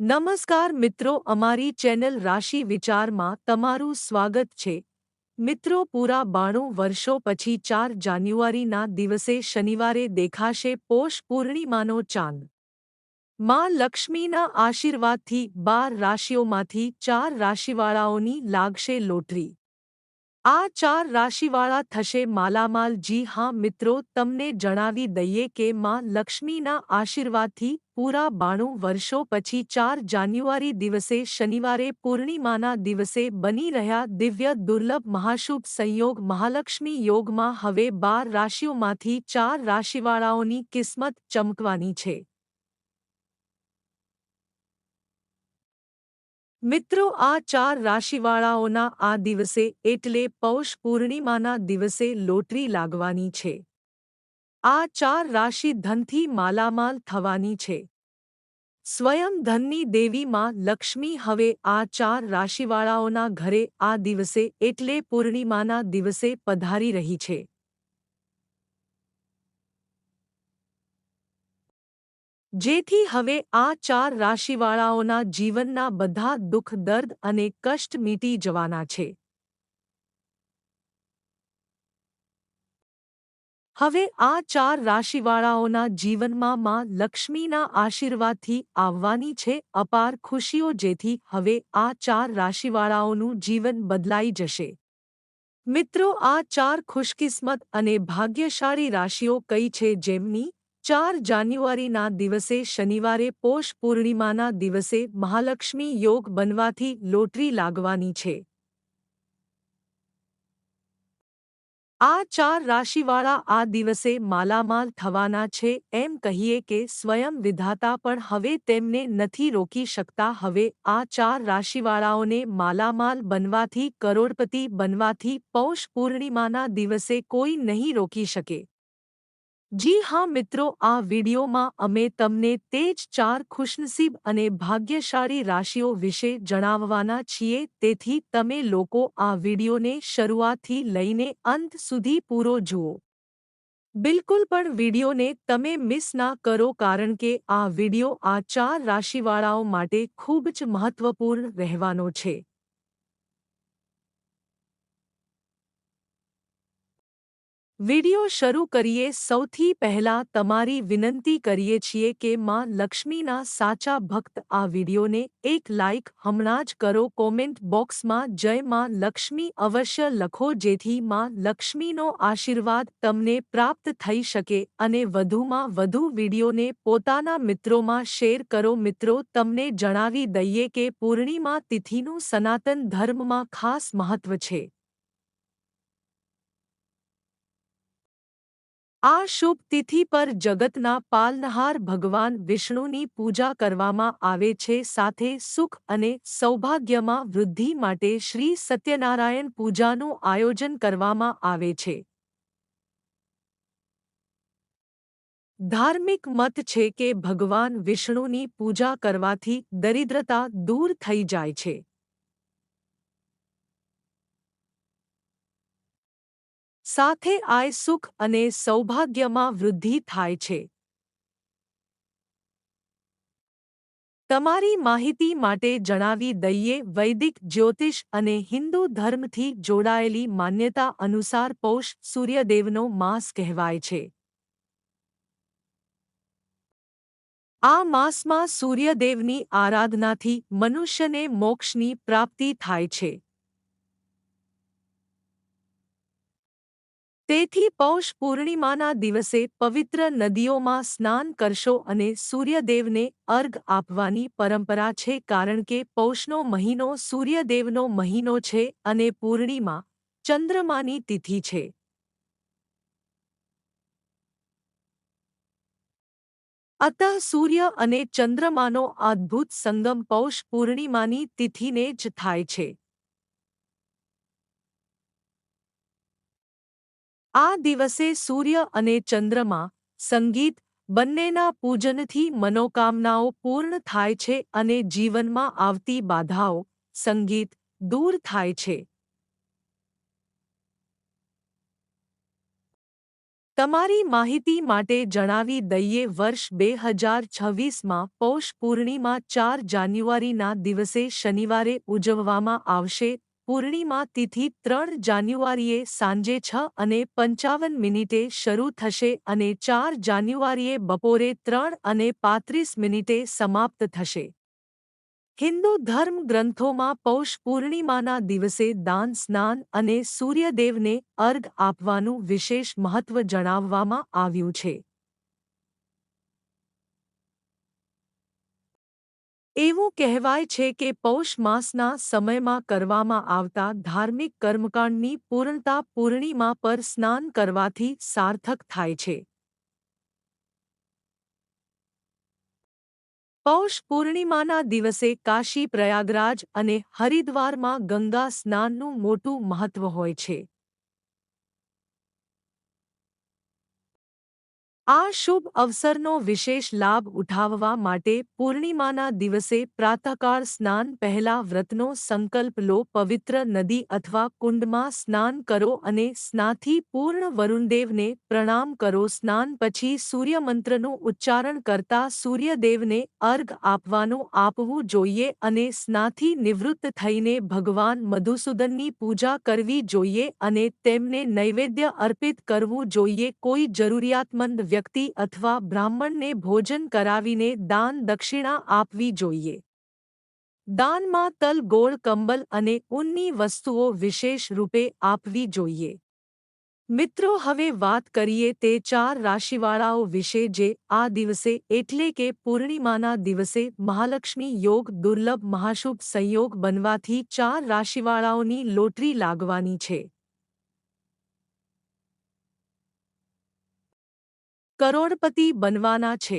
નમસ્કાર મિત્રો, અમારી ચેનલ રાશિ વિચારમાં તમારું સ્વાગત છે. મિત્રો, પૂરા બાણું વર્ષો પછી ચાર જાન્યુઆરીના દિવસે શનિવારે દેખાશે પોષ પૂર્ણિમાનો ચાંદ. માં લક્ષ્મીના આશીર્વાદથી બાર રાશિઓમાંથી ચાર રાશિવાળાઓની લાગશે લોટરી. આ ચાર રાશિવાળા થશે માલામાલ. જી હા મિત્રો, તમને જણાવી દઈએ કે માં લક્ષ્મીના આશીર્વાદથી પૂરા બાણું વર્ષો પછી ચાર જાન્યુઆરી દિવસે શનિવારે પૂર્ણિમાના દિવસે બની રહ્યા દિવ્ય દુર્લભ મહાશુભ સંયોગ મહાલક્ષ્મી યોગમાં હવે બાર રાશિઓમાંથી ચાર રાશિવાળાઓની કિસ્મત ચમકવાની છે. મિત્રો, આ ચાર રાશિવાળાઓના આ દિવસે એટલે પૌષ પૂર્ણિમાના દિવસે લોટરી લાગવાની છે. આ ચાર રાશિ ધનથી માલામાલ થવાની છે. સ્વયં ધનની દેવીમાં લક્ષ્મી હવે આ ચાર રાશિવાળાઓના ઘરે આ દિવસે એટલે પૂર્ણિમાના દિવસે પધારી રહી છે. જેથી હવે આ ચાર રાશિવાળાઓના જીવનના બધા દુઃખ, દર્દ અને કષ્ટ મીટી જવાના છે. હવે આ ચાર રાશિવાળાઓના જીવનમાં માં લક્ષ્મીના આશીર્વાદથી આવવાની છે અપાર ખુશીઓ જેથી હવે આ ચાર રાશિવાળાઓનું જીવન બદલાઈ જશે. મિત્રો, આ ચાર ખુશકિસ્મત અને ભાગ્યશાળી રાશિઓ કઈ છે જેમની ચાર જાન્યુઆરીના દિવસે શનિવારે પોષ પૂર્ણિમાના દિવસે મહાલક્ષ્મી યોગ બનવાથી લોટરી લાગવાની છે આ ચાર રાશિવાળા આ દિવસે માલામાલ થવાના છે એમ કહીએ કે સ્વયં વિધાતા પણ હવે તેમને નથી રોકી શકતા હવે આ ચાર રાશિવાળાઓને માલામાલ બનવાથી કરોડપતિ બનવાથી પૌષ પૂર્ણિમાના દિવસે કોઈ નહીં રોકી શકે જી હા મિત્રો, આ વિડીયોમાં અમે તમને તે જ ચાર ખુશનસીબ અને ભાગ્યશાળી રાશિઓ વિશે જણાવવાના છીએ. તેથી તમે લોકો આ વિડીયોને શરૂઆતથી લઈને અંત સુધી પૂરો જુઓ. બિલકુલ પણ વિડીયોને તમે મિસ ના કરો કારણ કે આ વીડિયો આ ચાર રાશિવાળાઓ માટે ખૂબ જ મહત્વપૂર્ણ રહેવાનો છે. વિડિયો શરૂ કરીએ સૌથી પહેલા તમારી વિનંતી કરીએ છીએ કે માં લક્ષ્મીના સાચા ભક્ત આ વિડિયોને એક લાઇક હમણાં જ કરો કોમેન્ટ બોક્સમાં જય માં લક્ષ્મી અવશ્ય લખો જેથી માં લક્ષ્મીનો આશીર્વાદ તમને પ્રાપ્ત થઈ શકે અને વધુમાં વધુ વિડિયોને પોતાના મિત્રોમાં શેર કરો. મિત્રો, તમને જણાવી દઈએ કે પૂર્ણિમા તિથિનું સનાતન ધર્મમાં ખાસ મહત્વ છે. આ શુભ તિથિ પર જગતના પાલનહાર ભગવાન વિષ્ણુની પૂજા કરવામાં આવે છે, સાથે સુખ અને સૌભાગ્યમાં વૃદ્ધિ માટે શ્રી સત્યનારાયણ પૂજાનું આયોજન કરવામાં આવે છે. ધાર્મિક મત છે કે ભગવાન વિષ્ણુની પૂજા કરવાથી દરિદ્રતા દૂર થઈ જાય છે. સાથે આય સુખ અને સૌભાગ્યમાં વૃદ્ધિ થાય છે. તમારી માહિતી માટે જણાવી દઈએ, વૈદિક, જ્યોતિષ અને હિન્દુ ધર્મથી જોડાયેલી માન્યતા અનુસાર પૌષ સૂર્યદેવનો માસ કહેવાય છે. આ માસમાં સૂર્યદેવની આરાધનાથી મનુષ્યને મોક્ષની પ્રાપ્તિ થાય છે. તેથી પૌષ પૂર્ણિમાના દિવસે પવિત્ર નદીઓમાં સ્નાન કરશો અને સૂર્યદેવને અર્ઘ આપવાની પરંપરા છે કારણ કે પૌષનો મહિનો સૂર્યદેવનો મહિનો છે અને પૂર્ણિમા ચંદ્રમાની તિથિ છે. અતઃ સૂર્ય અને ચંદ્રમાનો અદ્ભુત સંગમ પૌષ પૂર્ણિમાની તિથિને જ થાય છે. આ દિવસે સૂર્ય અને ચંદ્રમા, સંગીત, બંનેના પૂજનથી મનોકામનાઓ પૂર્ણ થાય છે અને જીવનમાં આવતી બાધાઓ, સંગીત, દૂર થાય છે. તમારી માહિતી માટે જણાવી દઈએ, વર્ષ બે હજાર છવ્વીસમાં પૌષ પૂર્ણિમા ચાર જાન્યુઆરીના દિવસે શનિવારે ઉજવવામાં આવશે. પૂર્ણિમા તિથિ ત્રણ જાન્યુઆરીએ સાંજે છ અને પંચાવન મિનિટે શરૂ થશે અને ચાર જાન્યુઆરીએ બપોરે ત્રણ અને પાંત્રીસ મિનિટે સમાપ્ત થશે. હિન્દુ ધર્મ ગ્રંથોમાં પૌષ પૂર્ણિમાના દિવસે દાન, સ્નાન અને સૂર્યદેવને અર્ઘ આપવાનું વિશેષ મહત્વ જણાવવામાં આવ્યું છે. એવું કહેવાય છે કે પૌષ માસના સમયમાં કરવામાં આવતા ધાર્મિક કર્મકાંડની પૂર્ણતા પૂર્ણિમા પર સ્નાન કરવાથી સાર્થક થાય છે. પૌષ પૂર્ણિમાના દિવસે કાશી પ્રયાગરાજ અને હરિદ્વારમાં ગંગા સ્નાનનું મોટું મહત્વ હોય છે. આ શુભ અવસરનો વિશેષ લાભ ઉઠાવવા માટે પૂર્ણિમાના દિવસે પ્રાતઃકાળ સ્નાન પહેલા વ્રતનો સંકલ્પ લો, પવિત્ર નદી અથવા કુંડમાં સ્નાન કરો અને સ્નાથી પૂર્ણ વરુણદેવને પ્રણામ કરો. સ્નાન પછી સૂર્યમંત્રનું ઉચ્ચારણ કરતા સૂર્યદેવને અર્ઘ આપવાનું આપવું જોઈએ અને સ્નાથી નિવૃત્ત થઈને ભગવાન મધુસૂદનની પૂજા કરવી જોઈએ અને તેમને નૈવેદ્ય અર્પિત કરવું જોઈએ. કોઈ જરૂરિયાતમંદ વ્યક્તિ વ્યક્તિ અથવા બ્રાહ્મણને ભોજન કરાવીને દાન દક્ષિણા આપવી જોઈએ. દાનમાં તલ, ગોળ, કંબલ અને ઊનની વસ્તુઓ વિશેષ રૂપે આપવી જોઈએ. મિત્રો, હવે વાત કરીએ તે ચાર રાશિવાળાઓ વિશે જે આ દિવસે એટલે કે પૂર્ણિમાના દિવસે મહાલક્ષ્મી યોગ, દુર્લભ મહાશુભ સંયોગ બનવાથી ચાર રાશિવાળાઓની લોટરી લાગવાની છે. કરોડપતિ બનવાના છે.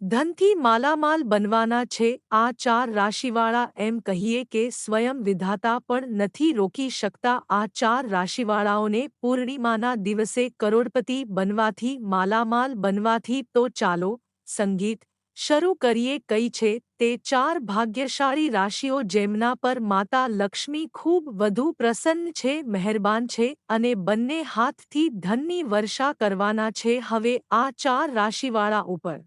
ધનથી માલામાલ બનવાના છે, આ ચાર રાશિવાળા એમ કહીએ કે સ્વયં વિધાતા પણ નથી રોકી શકતા, આ ચાર રાશિવાળાઓને પૂર્ણિમાના દિવસે કરોડપતિ બનવાથી, માલામાલ બનવાથી તો ચાલો, સંગીત શરૂ કરીએ કઈ છે તે ચાર ભાગ્યશાળી રાશિઓ જેમના પર માતા લક્ષ્મી ખૂબ વધુ પ્રસન્ન છે, મહેરબાન છે અને બંને હાથથી ધનની વર્ષા કરવાના છે. હવે આ ચાર રાશિવાળા ઉપર.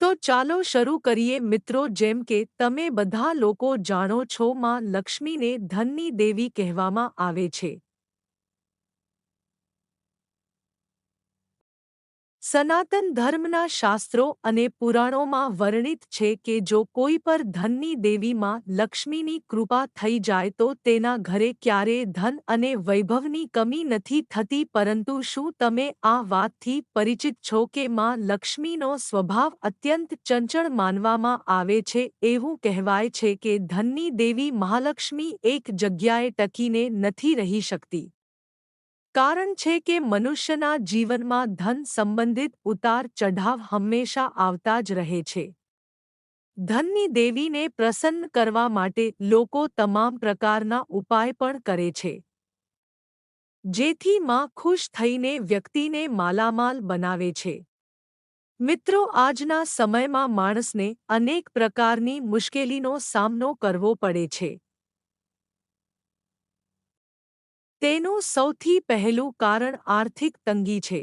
તો ચાલો શરૂ કરીએ મિત્રો જેમ કે તમે બધા લોકો જાણો છો, માં લક્ષ્મીને ધનની દેવી કહેવામાં આવે છે. સનાતન ધર્મના શાસ્ત્રો અને પુરાણોમાં વર્ણિત છે કે જો કોઈ પર ધનની દેવીમાં લક્ષ્મીની કૃપા થઈ જાય તો તેના ઘરે ક્યારેય ધન અને વૈભવની કમી નથી થતી, પરંતુ શું તમે આ વાતથી પરિચિત છો કે માં લક્ષ્મીનો સ્વભાવ અત્યંત ચંચળ માનવામાં આવે છે? એવું કહેવાય છે કે ધનની દેવી મહાલક્ષ્મી એક જગ્યાએ ટકીને નથી રહી શકતી. કારણ છે કે મનુષ્યના જીવનમાં ધન સંબંધિત ઉતાર ચઢાવ હંમેશા આવતા જ રહે છે. ધનની દેવીને પ્રસન્ન કરવા માટે લોકો તમામ પ્રકારના ઉપાય પણ કરે છે. જેથી માં ખુશ થઈને વ્યક્તિને માલામાલ બનાવે છે. મિત્રો, આજના સમયમાં માણસને અનેક પ્રકારની મુશ્કેલીનો સામનો કરવો પડે છે. તેનું સૌથી પહેલું કારણ આર્થિક તંગી છે.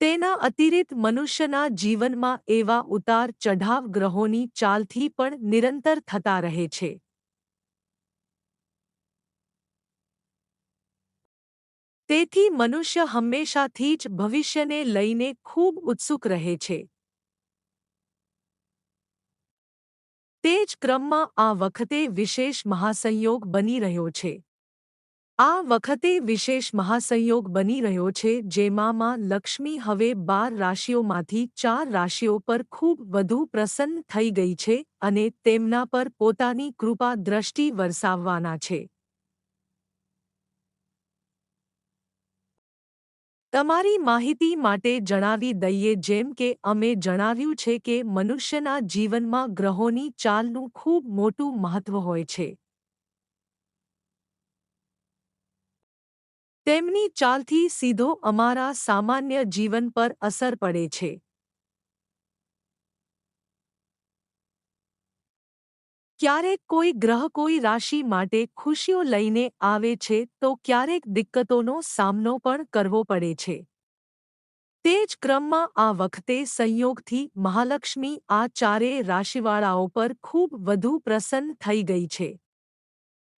તેના અતિરિક્ત મનુષ્યના જીવનમાં એવા ઉતાર ચઢાવ ગ્રહોની ચાલથી પણ નિરંતર થતા રહે છે. તેથી મનુષ્ય હંમેશાથી જ ભવિષ્યને લઈને ખૂબ ઉત્સુક રહે છે. તે જ ક્રમમાં આ વખતે વિશેષ મહાસંયોગ બની રહ્યો છે. આ વખતે વિશેષ મહાસંયોગ બની રહ્યો છે, જેમાં લક્ષ્મી હવે બાર રાશિઓમાંથી ચાર રાશિઓ પર ખૂબ વધુ પ્રસન્ન થઈ ગઈ છે અને તેમના પર પોતાની કૃપા દ્રષ્ટિ વરસાવવાના છે. તમારી માહિતી માટે જણાવી દઈએ, જેમ કે અમે જણાવ્યું છે કે મનુષ્યના જીવનમાં ગ્રહોની ચાલનું ખૂબ મોટું મહત્વ હોય છે. તેમની ચાલથી સીધો અમારા સામાન્ય જીવન પર અસર પડે છે. ક્યારેક કોઈ ગ્રહ કોઈ રાશિ માટે ખુશીઓ લઈને આવે છે તો ક્યારેક દિક્કતોનો સામનો પણ કરવો પડે છે. તે જ ક્રમમાં આ વખતે સંયોગથી મહાલક્ષ્મી આ ચારેય રાશિવાળાઓ પર ખૂબ વધુ પ્રસન્ન થઈ ગઈ છે.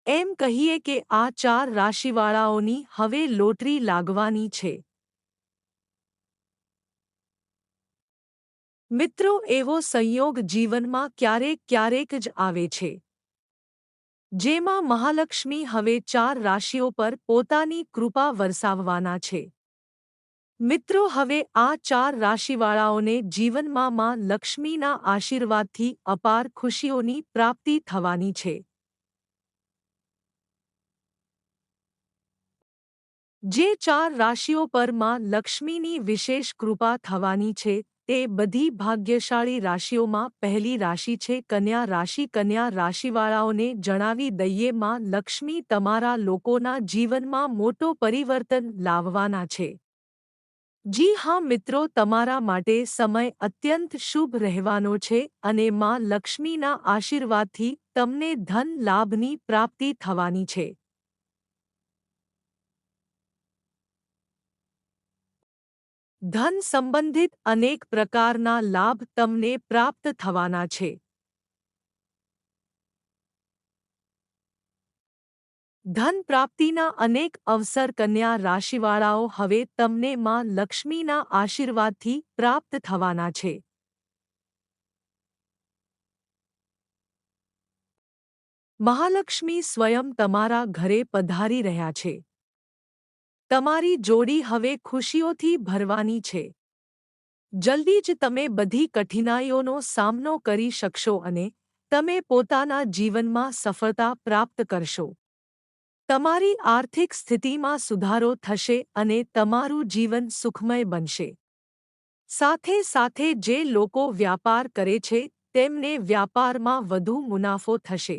એમ કહીએ કે આ ચાર રાશિવાળાઓની હવે લોટરી લાગવાની છે. મિત્રો, એવો સંયોગ જીવનમાં ક્યારેક ક્યારેક જ આવે છે. જેમાં મહાલક્ષ્મી હવે ચાર રાશિઓ પર પોતાની કૃપા વરસાવવાના છે. મિત્રો, હવે આ ચાર રાશિવાળાઓને જીવનમાં માં લક્ષ્મીના આશીર્વાદથી અપાર ખુશીઓની પ્રાપ્તિ થવાની છે. જે ચાર રાશિઓ પરમાં લક્ષ્મીની વિશેષ કૃપા થવાની છે, તે બધી ભાગ્યશાળી રાશિઓમાં પહેલી રાશિ છે, કન્યા રાશિ. કન્યા રાશિવાળાઓને જણાવી દઈએ, માં લક્ષ્મી તમારા લોકોના જીવનમાં મોટો પરિવર્તન લાવવાના છે. જી હા, મિત્રો, તમારા માટે સમય અત્યંત શુભ રહેવાનો છે અને માં લક્ષ્મીના આશીર્વાદથી તમને ધન લાભની પ્રાપ્તિ થવાની છે. ધન સંબંધિત અનેક પ્રકારના લાભ તમને પ્રાપ્ત થવાના છે. ધન પ્રાપ્તિના અનેક અવસર કન્યા રાશિવાળાઓ હવે તમને માં લક્ષ્મીના આશીર્વાદથી પ્રાપ્ત થવાના છે. મહાલક્ષ્મી સ્વયં તમારા ઘરે પધારી રહ્યા છે. તમારી જોડી હવે ખુશીઓથી ભરવાની છે. જલ્દી જ તમે બધી કઠિનાઈઓનો સામનો કરી શકશો અને તમે પોતાના જીવનમાં સફળતા પ્રાપ્ત કરશો. તમારી આર્થિક સ્થિતિમાં સુધારો થશે અને તમારું જીવન સુખમય બનશે. સાથે સાથે જે લોકો વ્યાપાર કરે છે, તેમને વ્યાપારમાં વધુ મુનાફો થશે.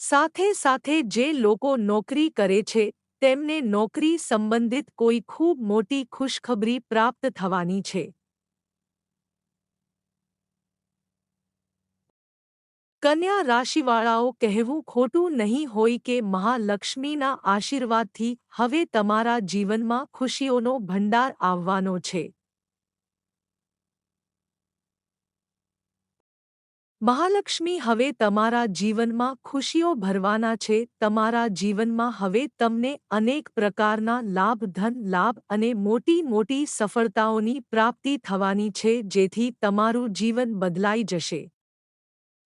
સાથે સાથે જે લોકો નોકરી કરે છે તેમને નોકરી સંબંધિત કોઈ ખૂબ મોટી ખુશખબરી પ્રાપ્ત થવાની છે. કન્યા રાશિવાળાઓ કહેવું ખોટું નહીં હોય કે મહાલક્ષ્મીના આશીર્વાદથી હવે તમારા જીવનમાં ખુશીઓનો ભંડાર આવવાનો છે. મહાલક્ષ્મી હવે તમારા જીવનમાં ખુશીઓ ભરવાના છે. તમારા જીવનમાં હવે તમને અનેક પ્રકારના લાભ, ધન, લાભ અને મોટી મોટી સફળતાઓની પ્રાપ્તિ થવાની છે, જેથી તમારું જીવન બદલાઈ જશે.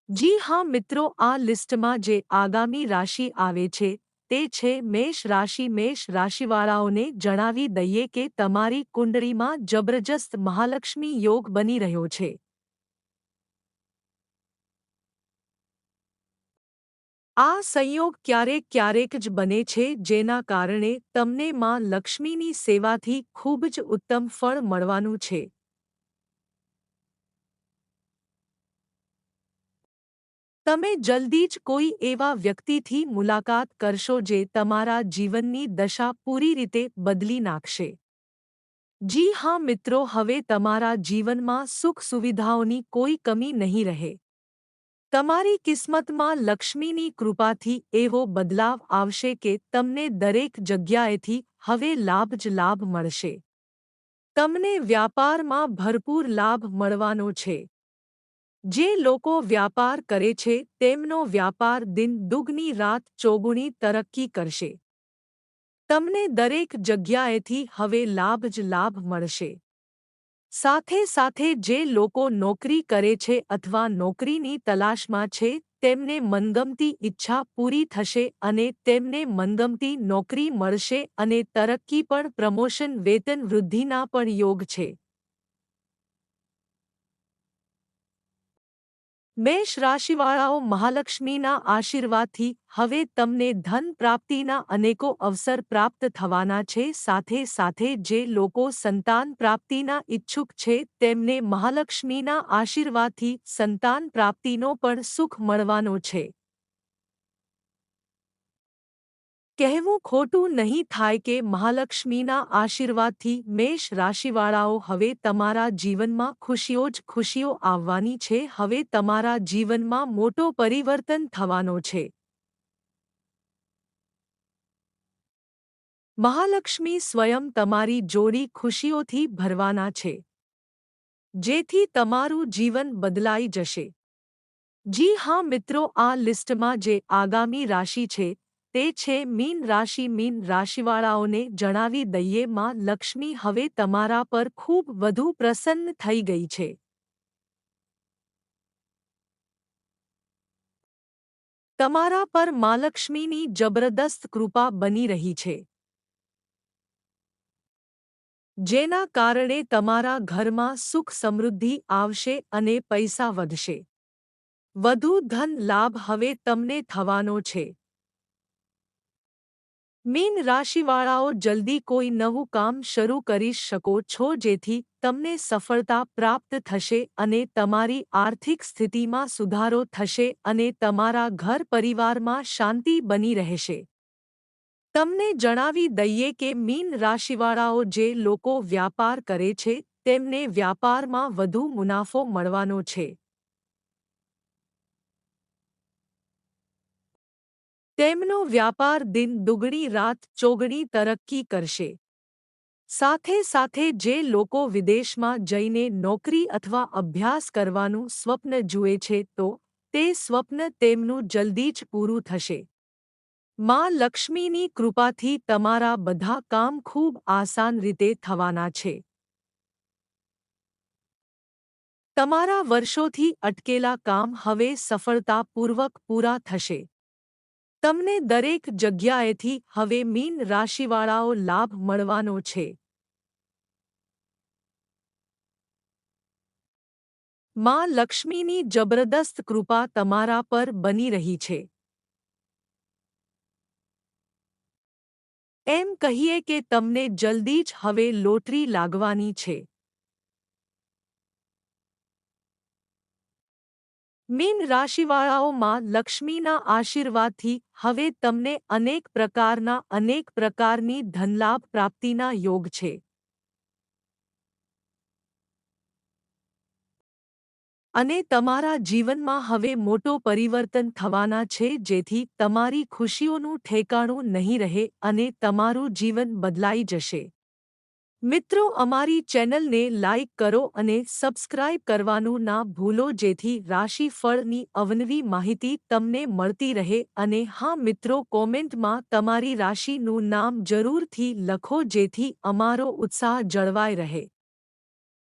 જી હા મિત્રો, આ લિસ્ટમાં જે આગામી રાશિ આવે છે, તે છે મેષ રાશિ. મેષ રાશિવાળાઓને જણાવી દઈએ કે તમારી કુંડળીમાં જબરજસ્ત મહાલક્ષ્મી યોગ બની રહ્યો છે. આ સંયોગ ક્યારેક ક્યારેક જ બને છે, જેના કારણે તમને માં લક્ષ્મીની સેવાથી ખૂબ જ ઉત્તમ ફળ મળવાનું છે. તમે જલ્દી જ કોઈ એવા વ્યક્તિથી મુલાકાત કરશો જે તમારા જીવનની દશા પૂરી રીતે બદલી નાખશે. જી હા મિત્રો, હવે તમારા જીવનમાં સુખ સુવિધાઓની કોઈ કમી નહીં રહે. તમારી કિસ્મતમાં લક્ષ્મીની કૃપાથી એવો બદલાવ આવશે કે તમને દરેક જગ્યાએથી હવે લાભ જ લાભ મળશે. તમને વ્યાપારમાં ભરપૂર લાભ મળવાનો છે. જે લોકો વ્યાપાર કરે છે, તેમનો વ્યાપાર દિન દુગની રાત ચોગુણી તરક્કી કરશે. તમને દરેક જગ્યાએથી હવે લાભ જ લાભ મળશે. સાથે સાથે જે લોકો નોકરી કરે છે અથવા નોકરીની તલાશમાં છે, તેમને મનગમતી ઈચ્છા પૂરી થશે અને તેમને મનગમતી નોકરી મળશે અને તરક્કી પણ પ્રમોશન વેતન વૃદ્ધિના પણ યોગ છે. મેષ રાશિવાળાઓ મહાલક્ષ્મીના આશીર્વાદથી હવે તમને ધન પ્રાપ્તિના અનેકો અવસર પ્રાપ્ત થવાના છે. સાથે સાથે જે લોકો સંતાન પ્રાપ્તિના ઇચ્છુક છે તેમને મહાલક્ષ્મીના આશીર્વાદથી સંતાન પ્રાપ્તિનો પણ સુખ મળવાનો છે. કહેવું ખોટું નહીં થાય કે મહાલક્ષ્મીના આશીર્વાદથી મેષ રાશિવાળાઓ હવે તમારા જીવનમાં ખુશીઓ જ ખુશીઓ આવવાની છે, હવે તમારા જીવનમાં મોટો પરિવર્તન થવાનો છે. મહાલક્ષ્મી સ્વયં તમારી જોડી ખુશીઓથી ભરવાના છે. જેથી તમારું જીવન બદલાઈ જશે. જી હા મિત્રો, આ લિસ્ટમાં જે આગામી રાશિ છે તે છે મીન રાશિ. મીન રાશિવાળાઓને જણાવી દઈએ, માં લક્ષ્મી હવે તમારા પર ખૂબ વધુ પ્રસન્ન થઈ ગઈ છે. તમારા પર માલક્ષ્મીની જબરદસ્ત કૃપા બની રહી છે. જેના કારણે તમારા ઘરમાં સુખ સમૃદ્ધિ આવશે અને પૈસા વધશે. વધુ ધન લાભ હવે તમને થવાનો છે. મીન રાશિવાળાઓ જલ્દી કોઈ નવું કામ શરૂ કરી શકો છો જેથી તમને સફળતા પ્રાપ્ત થશે અને તમારી આર્થિક સ્થિતિમાં સુધારો થશે અને તમારા ઘર પરિવારમાં શાંતિ બની રહેશે. તમને જણાવી દઈએ કે મીન રાશિવાળાઓ જે લોકો વ્યાપાર કરે છે તેમને વ્યાપારમાં વધુ મુનાફો મળવાનો છે. તેમનો વ્યાપાર દિન દુગણી રાત ચોગણી તરક્કી કરશે. સાથે સાથે જે લોકો વિદેશમાં જઈને નોકરી અથવા અભ્યાસ કરવાનું સ્વપ્ન જુએ છે તો તે સ્વપ્ન તેમનું જલ્દી જ પૂરું થશે. માં લક્ષ્મીની કૃપાથી તમારા બધા કામ ખૂબ આસાન રીતે થવાના છે. તમારા વર્ષોથી અટકેલા કામ હવે સફળતાપૂર્વક પૂરા થશે. તમને દરેક જગ્યાએથી હવે મીન રાશિવાળાઓ લાભ મળવાનો છે. માં લક્ષ્મીની જબરદસ્ત કૃપા તમારા પર બની રહી છે. એમ કહીએ કે તમને જલ્દી જ હવે લોટરી લાગવાની છે. મીન રાશિવાળાઓમાં લક્ષ્મીના આશીર્વાદથી હવે તમને અનેક પ્રકારના, અનેક પ્રકારની ધનલાભ પ્રાપ્તિના યોગ છે. અને તમારા જીવનમાં હવે મોટો પરિવર્તન થવાના છે, જેથી તમારી ખુશીઓનું ઠેકાણું નહીં રહે અને તમારું જીવન બદલાઈ જશે. મિત્રો, અમારી ચેનલને લાઇક કરો અને સબસ્ક્રાઇબ કરવાનું ના ભૂલો, જેથી રાશિફળની અવનવી માહિતી તમને મળતી રહે. અને હા, મિત્રો, કોમેન્ટમાં તમારી રાશિનું નામ જરૂરથી લખો, જેથી અમારો ઉત્સાહ જળવાઈ રહે.